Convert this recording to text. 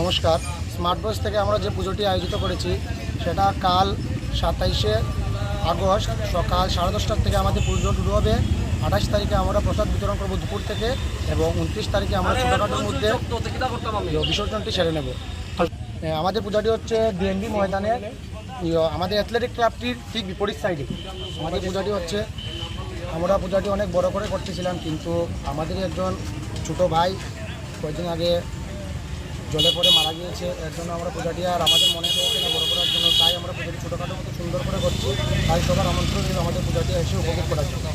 নমস্কার। স্মার্ট বয়স থেকে আমরা যে পুজোটি আয়োজিত করেছি সেটা কাল সাতাইশে আগস্ট সকাল সাড়ে দশটার থেকে আমাদের পুজো শুরু হবে। আঠাশ তারিখে আমরা প্রসাদ বিতরণ করব দুপুর থেকে এবং উনত্রিশ তারিখে আমরা ছোটোখাটোর মধ্যে বিসর্জনটি সেরে নেব। আমাদের পূজাটি হচ্ছে ডিএনবি ময়দানে। আমাদের অ্যাথলেটিক ক্লাবটির ঠিক বিপরীত সাইডে আমাদের পূজাটি হচ্ছে আমরা পূজাটি অনেক বড় করে করতেছিলাম কিন্তু আমাদের একজন ছোটো ভাই কয়েকদিন আগে জলে পরে মারা গিয়েছে, এর জন্য আমরা পূজাটি আর আমাদের মনে হয়েছে না বড় করার জন্য, তাই আমরা পূজাটি ছোটোখাটো মতো সুন্দর করে করছি। তাই সবার আমন্ত্রণ আমাদের পূজাটি এসে উপভোগ করার জন্য।